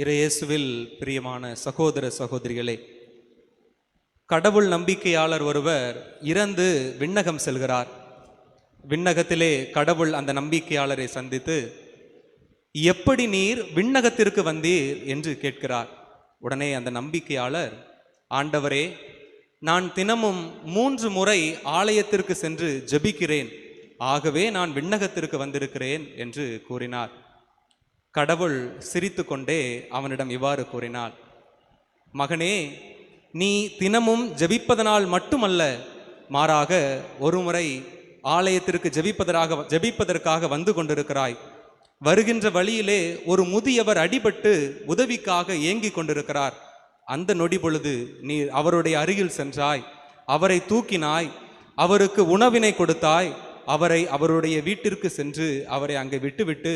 இறையேசுவில் பிரியமான சகோதர சகோதரிகளே கடவுள் நம்பிக்கையாளர் ஒருவர் இறந்து விண்ணகம் செல்கிறார். விண்ணகத்திலே கடவுள் அந்த நம்பிக்கையாளரை சந்தித்து எப்படி நீர் விண்ணகத்திற்கு வந்தீர்? என்று கேட்கிறார். உடனே அந்த நம்பிக்கையாளர் ஆண்டவரே நான் தினமும் மூன்று முறை ஆலயத்திற்கு சென்று ஜெபிக்கிறேன். ஆகவே நான் விண்ணகத்திற்கு வந்திருக்கிறேன் என்று கூறினார். கடவுள் சிரித்து கொண்டே அவனிடம் இவ்வாறு கூறினாள். மகனே நீ தினமும் ஜெபிப்பதனால் மட்டுமல்ல மாறாக ஒருமுறை ஆலயத்திற்கு ஜெபிப்பதற்காக ஜெபிப்பதற்காக வந்து கொண்டிருக்கிறாய். வருகின்ற வழியிலே ஒரு முதியவர் அடிபட்டு உதவிக்காக ஏங்கிக் கொண்டிருக்கிறார். அந்த நொடி பொழுது நீ அவருடைய அருகில் சென்றாய். அவரை தூக்கினாய். அவருக்கு உணவினை கொடுத்தாய். அவரை அவருடைய வீட்டிற்கு சென்று அவரை அங்கே விட்டுவிட்டு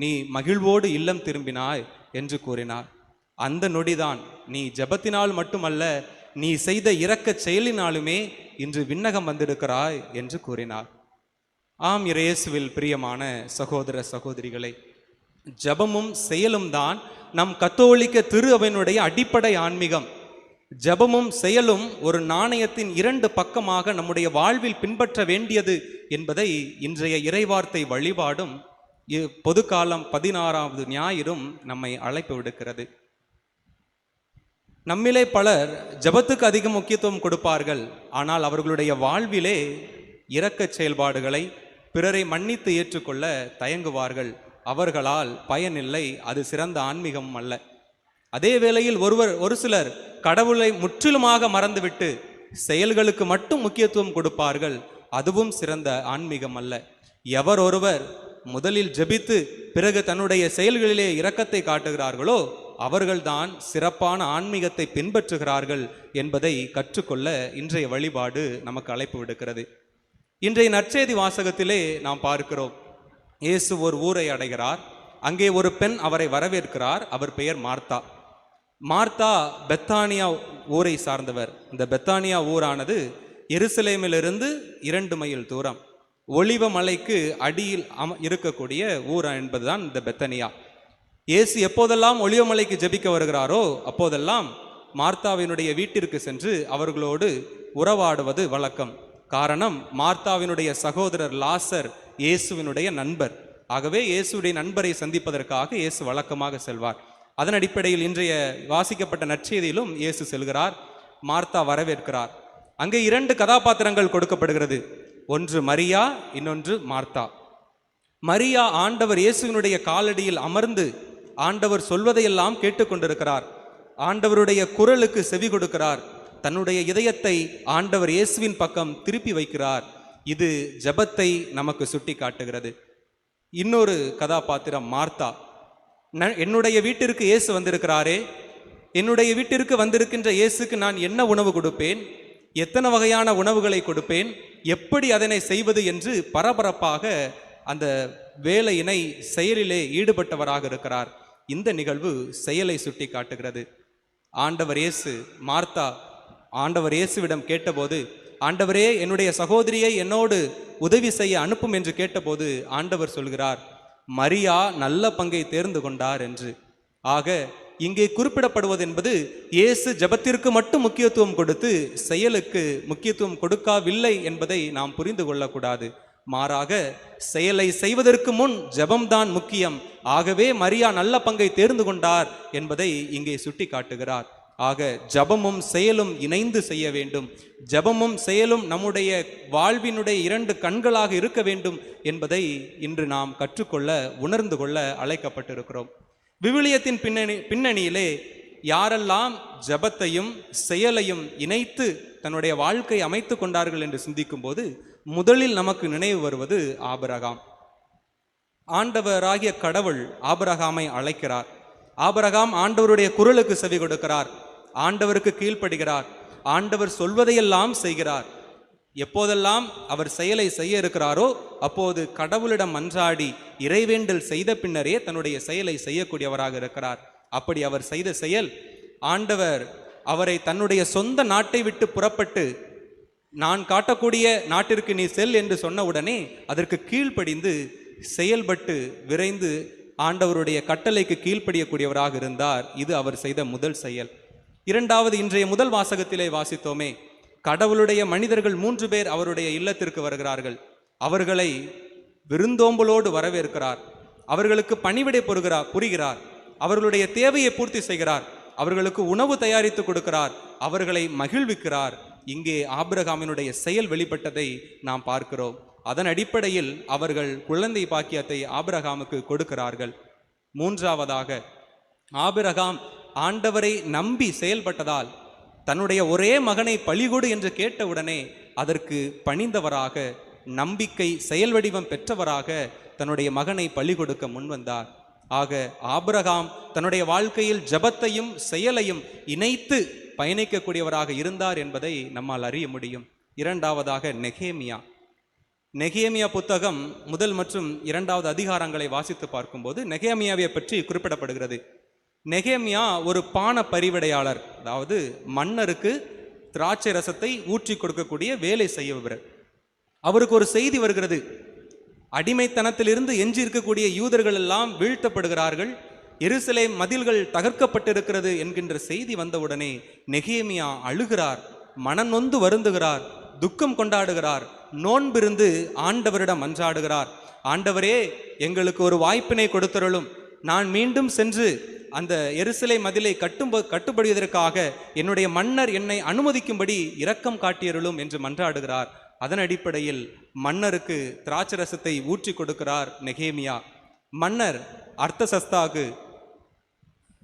நீ மகிழ்வோடு இல்லம் திரும்பினாய் என்று கூறினார். அந்த நொடிதான் நீ ஜெபத்தினால் மட்டுமல்ல நீ செய்த இரக்கச் செயலினாலுமே இன்று விண்ணகம் வந்திருக்கிறாய் என்று கூறினார். ஆம் இறையேசுவில் பிரியமான சகோதர சகோதரிகளை ஜெபமும் செயலும் தான் நம் கத்தோலிக்க திரு அவனுடைய அடிப்படை ஆன்மீகம். ஜெபமும் செயலும் ஒரு நாணயத்தின் இரண்டு பக்கமாக நம்முடைய வாழ்வில் பின்பற்ற வேண்டியது என்பதை இன்றைய இறைவார்த்தை வழிபாடும் பொது காலம் பதினாறாவது ஞாயிறும் நம்மை அழைப்பு விடுக்கிறது. நம்மிலே பலர் ஜெபத்துக்கு அதிக முக்கியத்துவம் கொடுப்பார்கள். ஆனால் அவர்களுடைய வாழ்விலே இரக்க செயல்பாடுகளை பிறரை மன்னித்து ஏற்றுக்கொள்ள தயங்குவார்கள். அவர்களால் பயனில்லை அது சிறந்த ஆன்மீகம் அல்ல. அதே வேளையில் ஒருவர் ஒரு சிலர் கடவுளை முற்றிலுமாக மறந்துவிட்டு செயல்களுக்கு மட்டும் முக்கியத்துவம் கொடுப்பார்கள். அதுவும் சிறந்த ஆன்மீகம் அல்ல. எவர் ஒருவர் முதலில் ஜெபித்து பிறகு தன்னுடைய செயல்களிலே இரக்கத்தை காட்டுகிறார்களோ அவர்கள்தான் சிறப்பான ஆன்மீகத்தை பின்பற்றுகிறார்கள் என்பதை கற்றுக்கொள்ள இன்றைய வழிபாடு நமக்கு அழைப்பு விடுக்கிறது. இன்றைய நற்செய்தி வாசகத்திலே நாம் பார்க்கிறோம். இயேசு ஒரு ஊரை அடைகிறார். அங்கே ஒரு பெண் அவரை வரவேற்கிறார். அவர் பெயர் மார்த்தா. மார்த்தா பெத்தானியா ஊரை சார்ந்தவர். இந்த பெத்தானியா ஊரானது எருசலேமிலிருந்து இரண்டு மைல் தூரம். ஒளிவ மலைக்கு அடியில் அம இருக்கக்கூடிய ஊர் என்பதுதான் இந்த பெத்தனியா. இயேசு எப்போதெல்லாம் ஒளிவமலைக்கு ஜெபிக்க வருகிறாரோ அப்போதெல்லாம் மார்த்தாவினுடைய வீட்டிற்கு சென்று அவர்களோடு உறவாடுவது வழக்கம். காரணம் மார்த்தாவினுடைய சகோதரர் லாசர் இயேசுவினுடைய நண்பர். ஆகவே இயேசுடைய நண்பரை சந்திப்பதற்காக இயேசு வழக்கமாக செல்வார். அதன் அடிப்படையில் இன்றைய வாசிக்கப்பட்ட நற்செய்தியிலும் இயேசு செல்கிறார் மார்த்தா வரவேற்கிறார். அங்கே இரண்டு கதாபாத்திரங்கள் கொடுக்கப்படுகிறது. ஒன்று மரியா இன்னொன்று மார்த்தா. மரியா ஆண்டவர் இயேசுவினுடைய காலடியில் அமர்ந்து ஆண்டவர் சொல்வதையெல்லாம் கேட்டுக்கொண்டிருக்கிறார். ஆண்டவருடைய குரலுக்கு செவி கொடுக்கிறார். தன்னுடைய இதயத்தை ஆண்டவர் இயேசுவின் பக்கம் திருப்பி வைக்கிறார். இது ஜெபத்தை நமக்கு சுட்டி காட்டுகிறது இன்னொரு கதாபாத்திரம் மார்த்தா. ந- என்னுடைய வீட்டிற்கு இயேசு வந்திருக்கிறாரே. என்னுடைய வீட்டிற்கு வந்திருக்கின்ற இயேசுக்கு நான் என்ன உணவு கொடுப்பேன்? எத்தனை வகையான உணவுகளை கொடுப்பேன்? எப்படி அதனை செய்வது என்று பரபரப்பாக அந்த வேலையினை செயலிலே ஈடுபட்டவராக இருக்கிறார். இந்த நிகழ்வு செயலை சுட்டி காட்டுகிறது. ஆண்டவர் இயேசு மார்த்தா ஆண்டவர் இயேசுவிடம் கேட்டபோது ஆண்டவரே என்னுடைய சகோதரியை என்னோடு உதவி செய்ய அனுப்பும் என்று கேட்டபோது ஆண்டவர் சொல்கிறார் மரியா நல்ல பங்கை தேர்ந்து கொண்டார் என்று. ஆக இங்கே குறிப்பிடப்படுவது என்பது இயேசு ஜெபத்திற்கு மட்டும் முக்கியத்துவம் கொடுத்து செயலுக்கு முக்கியத்துவம் கொடுக்கவில்லை என்பதை நாம் புரிந்து கொள்ளக்கூடாது. மாறாக செயலை செய்வதற்கு முன் ஜெபம்தான் முக்கியம். ஆகவே மரியா நல்ல பங்கை தேர்ந்து கொண்டார் என்பதை இங்கே சுட்டி காட்டுகிறார் ஆக ஜபமும் செயலும் இணைந்து செய்ய வேண்டும். ஜபமும் செயலும் நம்முடைய வாழ்வினுடைய இரண்டு கண்களாக இருக்க வேண்டும் என்பதை இன்று நாம் கற்றுக்கொள்ள உணர்ந்து கொள்ள அழைக்கப்பட்டிருக்கிறோம். விவிலியத்தின் பின்னணி பின்னணியிலே யாரெல்லாம் ஜபத்தையும் செயலையும் இணைத்து தன்னுடைய வாழ்க்கை அமைத்து கொண்டார்கள் என்று சிந்திக்கும் போது முதலில் நமக்கு நினைவு வருவது ஆபரகாம். ஆண்டவராகிய கடவுள் ஆபரகாமை அழைக்கிறார். ஆபரகாம் ஆண்டவருடைய குரலுக்கு செவி கொடுக்கிறார். ஆண்டவருக்கு கீழ்ப்படுகிறார். ஆண்டவர் சொல்வதையெல்லாம் செய்கிறார். எப்போதெல்லாம் அவர் செயலை செய்ய இருக்கிறாரோ அப்போது கடவுளிடம் மன்றாடி இறைவேண்டல் செய்த பின்னரே தன்னுடைய செயலை செய்யக்கூடியவராக இருக்கிறார். அப்படி அவர் செய்த செயல் ஆண்டவர் அவரை தன்னுடைய சொந்த நாட்டை விட்டு புறப்பட்டு நான் காட்டக்கூடிய நாட்டிற்கு நீ செல் என்று சொன்னவுடனே அதற்கு கீழ்ப்படிந்து செயல்பட்டு விரைந்து ஆண்டவருடைய கட்டளைக்கு கீழ்ப்படியக்கூடியவராக இருந்தார். இது அவர் செய்த முதல் செயல். இரண்டாவது இன்றைய முதல் வாசகத்திலே வாசித்தோமே கடவுளுடைய மனிதர்கள் மூன்று பேர் அவருடைய இல்லத்திற்கு வருகிறார்கள். அவர்களை விருந்தோம்பலோடு வரவேற்கிறார். அவர்களுக்கு பணிவிடை பொறுகிறார் புரிகிறார். அவர்களுடைய தேவையை பூர்த்தி செய்கிறார். அவர்களுக்கு உணவு தயாரித்து கொடுக்கிறார். அவர்களை மகிழ்விக்கிறார். இங்கே ஆபிரகாமினுடைய செயல் வெளிப்பட்டதை நாம் பார்க்கிறோம். அதன் அடிப்படையில் அவர்கள் குழந்தை பாக்கியத்தை ஆபிரகாமுக்கு கொடுக்கிறார்கள். மூன்றாவதாக ஆபிரகாம் ஆண்டவரை நம்பி செயல்பட்டதால் தன்னுடைய ஒரே மகனை பழிகொடு என்று கேட்டவுடனே அதற்கு பணிந்தவராக நம்பிக்கை செயல் வடிவம் பெற்றவராக தன்னுடைய மகனை பழி கொடுக்க முன்வந்தார். ஆக ஆபிரகாம் தன்னுடைய வாழ்க்கையில் ஜபத்தையும் செயலையும் இணைத்து பயணிக்கக்கூடியவராக இருந்தார் என்பதை நம்மால் அறிய முடியும். இரண்டாவதாக நெகேமியா. நெகேமியா புத்தகம் முதல் மற்றும் இரண்டாவது அதிகாரங்களை வாசித்து பார்க்கும்போது நெகேமியாவை பற்றி குறிப்பிடப்படுகிறது. நெகேமியா ஒரு பான பரிவிடையாளர். அதாவது மன்னருக்கு திராட்சை ரசத்தை ஊற்றி கொடுக்கக்கூடிய வேலை செய்யவர் அவருக்கு ஒரு செய்தி வருகிறது. அடிமைத்தனத்திலிருந்து எஞ்சி இருக்கக்கூடிய யூதர்கள் எல்லாம் வீழ்த்தப்படுகிறார்கள். எருசலே மதில்கள் தகர்க்கப்பட்டிருக்கிறது என்கின்ற செய்தி வந்தவுடனே நெகேமியா அழுகிறார் மனநொந்து வருந்துகிறார் துக்கம் கொண்டாடுகிறார் நோன்பிருந்து ஆண்டவரிடம் மன்றாடுகிறார் ஆண்டவரே எங்களுக்கு ஒரு வாய்ப்பினை கொடுத்தருளும். நான் மீண்டும் சென்று அந்த எருசலை மதிலை கட்டும் கட்டுப்படுவதற்காக என்னுடைய மன்னர் என்னை அனுமதிக்கும்படி இரக்கம் காட்டியருளும் என்று மன்றாடுகிறார். அதன் அடிப்படையில் மன்னருக்கு திராட்சரசத்தை ஊற்றி கொடுக்கிறார் நெகேமியா. மன்னர் அர்த்தசஸ்தாகு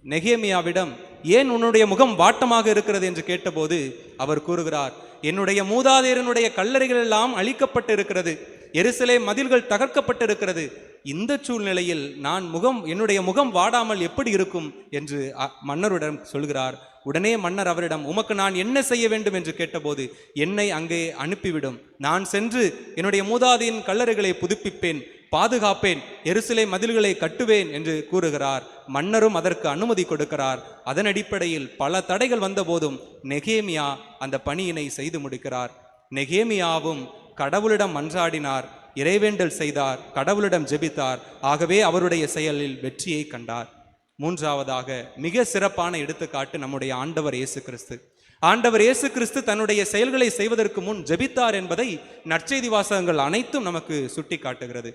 நெகேமியாவிடம் ஏன் உன்னுடைய முகம் வாட்டமாக இருக்கிறது? என்று கேட்டபோது அவர் கூறுகிறார் என்னுடைய மூதாதையரனுடைய கல்லறைகள் எல்லாம் அழிக்கப்பட்டு இருக்கிறது எருசலே மதில்கள் தகர்க்கப்பட்டிருக்கிறது. இந்த சூழ்நிலையில் நான் முகம் என்னுடைய முகம் வாடாமல் எப்படி இருக்கும்? என்று அ- சொல்கிறார். உடனே மன்னர் அவரிடம் உமக்கு நான் என்ன செய்ய வேண்டும்? என்று கேட்டபோது என்னை அங்கே அனுப்பிவிடும். நான் சென்று என்னுடைய மூதாதையின் கல்லறைகளை புதுப்பிப்பேன். பாதுகாப்பேன் எருசிலை மதில்களை கட்டுவேன் என்று கூறுகிறார். மன்னரும் அதற்கு அனுமதி கொடுக்கிறார். அதன் அடிப்படையில் பல தடைகள் வந்தபோதும் நெகேமியா அந்த பணியினை செய்து முடிக்கிறார். நெகேமியாவும் கடவுளிடம் மன்றாடினார். இறைவேண்டல் செய்தார் கடவுளிடம் ஜெபித்தார். ஆகவே அவருடைய செயலில் வெற்றியை கண்டார். மூன்றாவதாக மிக சிறப்பான எடுத்துக்காட்டு நம்முடைய ஆண்டவர் இயேசு கிறிஸ்து ஆண்டவர் இயேசு கிறிஸ்து தன்னுடைய செயல்களை செய்வதற்கு முன் ஜெபித்தார் என்பதை நற்செய்தி வாசகங்கள் அனைத்தும் நமக்கு சுட்டி காட்டுகிறது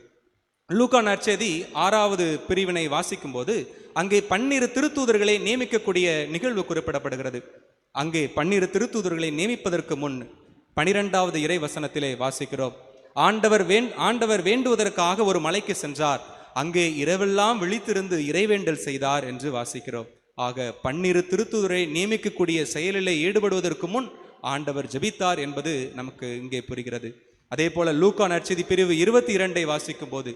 லூகா நற்செய்தி ஆறாவது பிரிவினை வாசிக்கும்போது அங்கே பன்னிரு திருத்தூதர்களை நியமிக்கக்கூடிய நிகழ்வு குறிப்பிடப்படுகிறது. அங்கே பன்னிரு திருத்தூதர்களை நியமிப்பதற்கு முன் பனிரெண்டாவது இறை வசனத்திலே வாசிக்கிறோம். ஆண்டவர் வேண் ஆண்டவர் வேண்டுவதற்காக ஒரு மலைக்கு சென்றார். அங்கே இரவெல்லாம் விழித்திருந்து இறைவேண்டல் செய்தார் என்று வாசிக்கிறோம். ஆக பன்னிரு திருத்தூதரை நியமிக்கக்கூடிய செயலிலே ஈடுபடுவதற்கு முன் ஆண்டவர் ஜெபித்தார் என்பது நமக்கு இங்கே புரிகிறது. அதே போல லூக்கா நற்செய்தி பிரிவு இருபத்தி இரண்டை வாசிக்கும் போது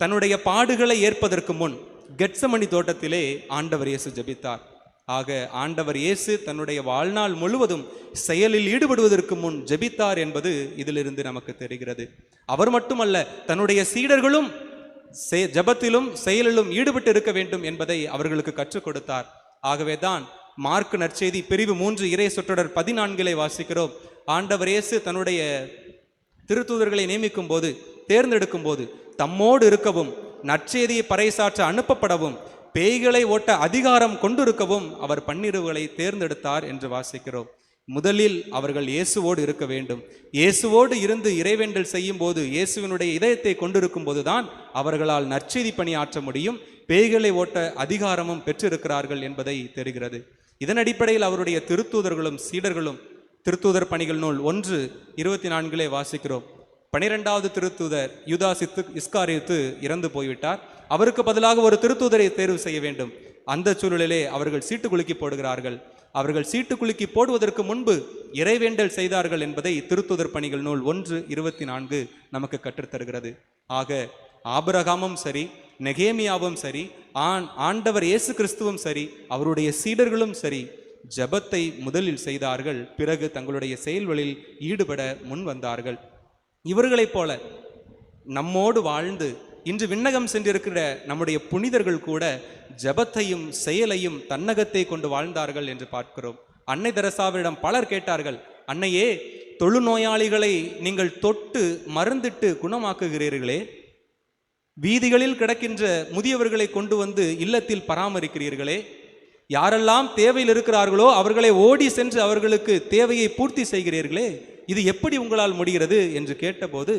தன்னுடைய பாடுகளை ஏற்பதற்கு முன் கெட்சமணி தோட்டத்திலே ஆண்டவர் இயேசு ஜெபித்தார். ஆக ஆண்டவர் இயேசு தன்னுடைய வாழ்நாள் முழுவதும் செயலில் ஈடுபடுவதற்கு முன் ஜெபித்தார் என்பது இதிலிருந்து நமக்கு தெரிகிறது. அவர் மட்டுமல்ல தன்னுடைய சீடர்களும் செ- ஜெபத்திலும் செயலிலும் ஈடுபட்டு இருக்க வேண்டும் என்பதை அவர்களுக்கு கற்றுக் கொடுத்தார். ஆகவேதான் மார்க் நற்செய்தி பிரிவு மூன்று இறை சொற்றொடர் பதினான்கிலே வாசிக்கிறோம். ஆண்டவர் இயேசு தன்னுடைய திருத்தூதர்களை நியமிக்கும் போது தேர்ந்தெடுக்கும் போது தம்மோடு இருக்கவும் நற்செய்தியை பறைசாற்ற அனுப்பப்படவும் பேய்களை ஓட்ட அதிகாரம் கொண்டிருக்கவும் அவர் பன்னிரவுகளை தேர்ந்தெடுத்தார் என்று வாசிக்கிறோம். முதலில் அவர்கள் இயேசுவோடு இருக்க வேண்டும். இயேசுவோடு இருந்து இறைவேண்டல் செய்யும் போது இயேசுவினுடைய இதயத்தை கொண்டிருக்கும் போதுதான் அவர்களால் நற்செய்தி பணியாற்ற முடியும். பேய்களை ஓட்ட அதிகாரமும் பெற்றிருக்கிறார்கள் என்பதை தெரிகிறது. இதன் அடிப்படையில் அவருடைய திருத்தூதர்களும் சீடர்களும் திருத்தூதர் பணிகள் நூல் ஒன்று இருபத்தி நான்கிலே வாசிக்கிறோம். பனிரெண்டாவது திருத்தூதர் யூதாசித்து இஸ்காரித்து இறந்து போய்விட்டார். அவருக்கு பதிலாக ஒரு திருத்தூதரை தேர்வு செய்ய வேண்டும். அந்த சூழலிலே அவர்கள் சீட்டு குலுக்கி போடுகிறார்கள். அவர்கள் சீட்டு குலுக்கி போடுவதற்கு முன்பு இறைவேண்டல் செய்தார்கள் என்பதை திருத்தூதர் பணிகள் நூல் ஒன்று இருபத்தி நான்கு நமக்கு கற்றுத்தருகிறது. ஆக ஆபரகாமும் சரி நெகேமியாவும் சரி ஆண் ஆண்டவர் இயேசு கிறிஸ்துவும் சரி அவருடைய சீடர்களும் சரி ஜெபத்தை முதலில் செய்தார்கள். பிறகு தங்களுடைய செயல்களில் ஈடுபட முன் வந்தார்கள் இவர்களைப் போல நம்மோடு வாழ்ந்து இன்று விண்ணகம் சென்றிருக்கிற நம்முடைய புனிதர்கள் கூட ஜெபத்தையும் செயலையும் தன்னகத்தை கொண்டு வாழ்ந்தார்கள் என்று பார்க்கிறோம். அன்னை தெரசாவிடம் பலர் கேட்டார்கள் அன்னையே தொழுநோயாளிகளை நீங்கள் தொட்டு மருந்திட்டு குணமாக்குகிறீர்களே. வீதிகளில் கிடக்கின்ற முதியவர்களை கொண்டு வந்து இல்லத்தில் பராமரிக்கிறீர்களே. யாரெல்லாம் தேவையில் இருக்கிறார்களோ அவர்களை ஓடி சென்று அவர்களுக்கு தேவையை பூர்த்தி செய்கிறீர்களே இது எப்படி உங்களால் முடிகிறது? என்று கேட்டபோது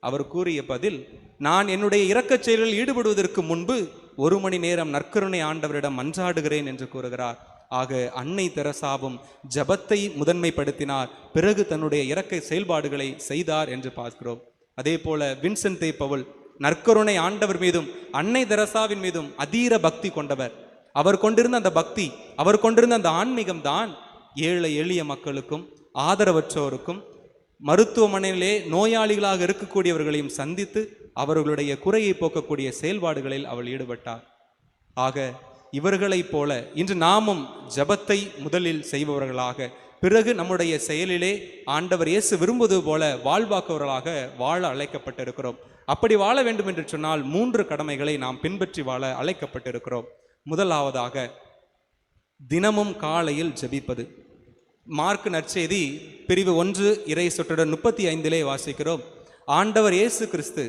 அவர் கூறிய பதில் நான் என்னுடைய இரக்கச் செயலில் ஈடுபடுவதற்கு முன்பு ஒரு மணி நேரம் நற்கருணை ஆண்டவரிடம் மன்றாடுகிறேன் என்று கூறுகிறார். ஆக அன்னை தெரசாவும் ஜபத்தை முதன்மைப்படுத்தினார். பிறகு தன்னுடைய இறக்க செயல்பாடுகளை செய்தார் என்று பார்க்கிறோம். அதே போல வின்சென்ட் பவுல் நற்கருணை ஆண்டவர் மீதும் அன்னை தெரசாவின் மீதும் அதீர பக்தி கொண்டவர். அவர் கொண்டிருந்த அந்த பக்தி அவர் கொண்டிருந்த அந்த ஆன்மீகம் தான் ஏழை எளிய மக்களுக்கும் ஆதரவற்றோருக்கும் மருத்துவமனையிலே நோயாளிகளாக இருக்கக்கூடியவர்களையும் சந்தித்து அவர்களுடைய குறையை போக்கக்கூடிய செயல்பாடுகளில் அவள் ஈடுபட்டார். ஆக இவர்களைப் போல இன்று நாமும் ஜபத்தை முதலில் செய்பவர்களாக பிறகு நம்முடைய செயலிலே ஆண்டவர் இயேசு விரும்புவது போல வாழ்வாக்குவர்களாக வாழ அழைக்கப்பட்டிருக்கிறோம். அப்படி வாழ வேண்டும் என்று சொன்னால் மூன்று கடமைகளை நாம் பின்பற்றி வாழ அழைக்கப்பட்டிருக்கிறோம். முதலாவதாக தினமும் காலையில் ஜெபிப்பது. மார்க் நற்செய்தி பிரிவு ஒன்று இறை சொற்றுடன் முப்பத்தி ஐந்திலே வாசிக்கிறோம். ஆண்டவர் இயேசு கிறிஸ்து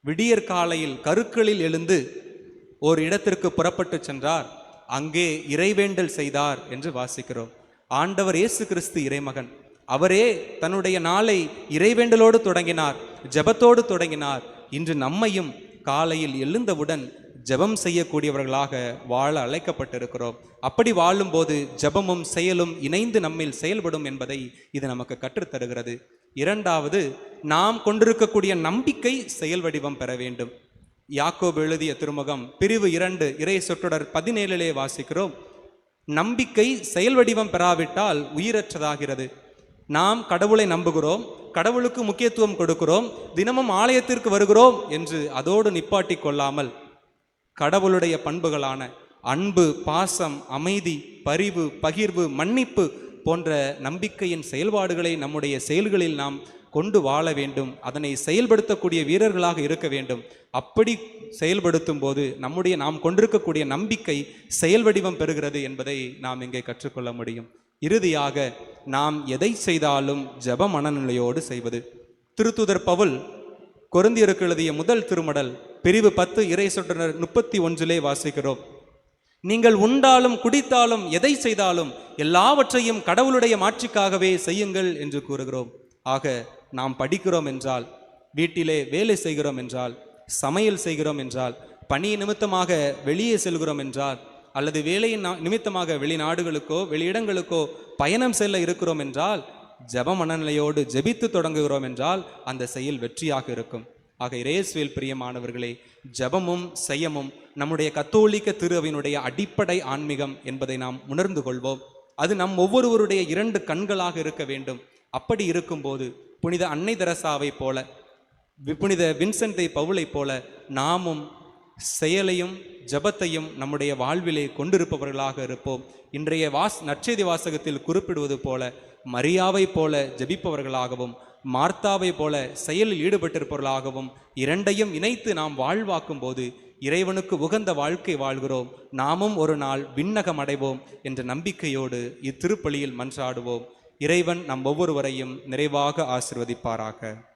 விடியற் காலையில் கருக்களில் எழுந்து ஒரு இடத்திற்கு புறப்பட்டு சென்றார். அங்கே இறைவேண்டல் செய்தார் என்று வாசிக்கிறோம். ஆண்டவர் இயேசு கிறிஸ்து இறைமகன். அவரே தன்னுடைய நாளை இறைவேண்டலோடு தொடங்கினார் ஜெபத்தோடு தொடங்கினார். இன்று நம்மையும் காலையில் எழுந்தவுடன் ஜெபம் செய்யக்கூடியவர்களாக வாழ அழைக்கப்பட்டிருக்கிறோம். அப்படி வாழும்போது ஜெபமும் செயலும் இணைந்து நம்மில் செயல்படும் என்பதை இது நமக்கு கற்றுத்தருகிறது. இரண்டாவது நாம் கொண்டிருக்கக்கூடிய நம்பிக்கை செயல் வடிவம் பெற வேண்டும். யாக்கோபு எழுதிய திருமுகம் பிரிவு இரண்டு இறை சொற்றொடர் பதினேழிலே வாசிக்கிறோம். நம்பிக்கை செயல் வடிவம் பெறாவிட்டால் உயிரற்றதாகிறது. நாம் கடவுளை நம்புகிறோம் கடவுளுக்கு முக்கியத்துவம் கொடுக்கிறோம் தினமும் ஆலயத்திற்கு வருகிறோம் என்று அதோடு நிப்பாட்டி கொள்ளாமல் கடவுளுடைய பண்புகளான அன்பு பாசம் அமைதி பரிவு பகிர்வு மன்னிப்பு போன்ற நம்பிக்கையின் செயல்பாடுகளை நம்முடைய செயல்களில் நாம் கொண்டு வாழ வேண்டும். அதனை செயல்படுத்தக்கூடிய வீரர்களாக இருக்க வேண்டும். அப்படி செயல்படுத்தும் போது நம்முடைய நாம் கொண்டிருக்கக்கூடிய நம்பிக்கை செயல் வடிவம் பெறுகிறது என்பதை நாம் இங்கே கற்றுக்கொள்ள முடியும். இறுதியாக நாம் எதை செய்தாலும் ஜெப மனநிலையோடு செய்வது. திருத்துதர் பவுல் கொருந்தியருக்கு எழுதிய முதல் திருமடல் பிரிவு பத்து இறை சொற்றனர் முப்பத்தி ஒன்றிலே வாசிக்கிறோம். நீங்கள் உண்டாலும் குடித்தாலும் எதை செய்தாலும் எல்லாவற்றையும் கடவுளுடைய மாட்சிக்காகவே செய்யுங்கள் என்று கூறுகிறோம். ஆக நாம் படிக்கிறோம் என்றால் வீட்டிலே வேலை செய்கிறோம் என்றால் சமையல் செய்கிறோம் என்றால் பணி நிமித்தமாக வெளியே செல்கிறோம் என்றால் அல்லது வேலையின் நிமித்தமாக வெளிநாடுகளுக்கோ வெளியிடங்களுக்கோ பயணம் செல்ல இருக்கிறோம் என்றால் ஜெப மனநிலையோடு ஜெபித்து தொடங்குகிறோம் என்றால் அந்த செயல் வெற்றியாக இருக்கும். ஆக இயேசுவில் பிரியமானவர்களே ஜெபமும் செய்யமும் நம்முடைய கத்தோலிக்க திருவினுடைய அடிப்படை ஆன்மீகம் என்பதை நாம் உணர்ந்து கொள்வோம். அது நம் ஒவ்வொருவருடைய இரண்டு கண்களாக இருக்க வேண்டும். அப்படி இருக்கும்போது புனித அன்னை தெரசாவைப் போல புனித வின்சென்டை பவுலைப் போல நாமும் செயலையும் ஜெபத்தையும் நம்முடைய வாழ்விலே கொண்டிருப்பவர்களாக இருப்போம். இன்றைய வாஸ் நற்செய்தி வாசகத்தில் குறிப்பிடுவது போல மரியாவை போல ஜெபிப்பவர்களாகவும் மார்த்தாவை போல செயலில் ஈடுபட்டிருப்பவர்களாகவும் இரண்டையும் இணைத்து நாம் வாழ்வாக்கும் போது இறைவனுக்கு உகந்த வாழ்க்கை வாழ்கிறோம். நாமும் ஒரு நாள் விண்ணகம் அடைவோம் என்ற நம்பிக்கையோடு இத்திருப்பலியில் மன்றாடுவோம். இறைவன் நம் ஒவ்வொருவரையும் நிறைவாக ஆசிர்வதிப்பாராக.